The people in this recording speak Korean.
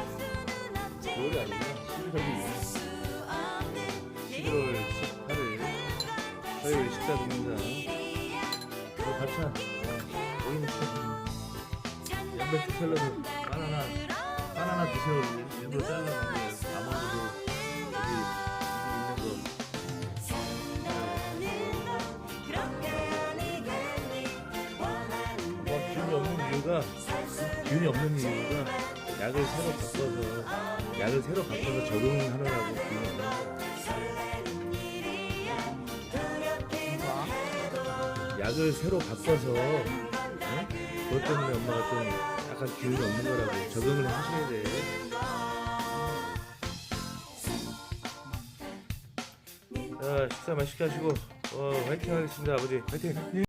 9월이 아니라 11월이 11월 18일 화요일 식사 드립니다. 어, 밥차 오이무치 양배추 샐러드 바나나 바나나 드세요 일부러 잘라 이유가 기운이 없는 이유가 약을 새로 바꿔서 약을 새로 바꿔서 적응을 하느라고 기운이 없는 거예요 약을 새로 바꿔서 응? 그것 때문에 엄마가 좀 약간 기운이 없는 거라고 적응을 하셔야 돼. 자, 식사 맛있게 하시고 어, 화이팅 하겠습니다 아버지 화이팅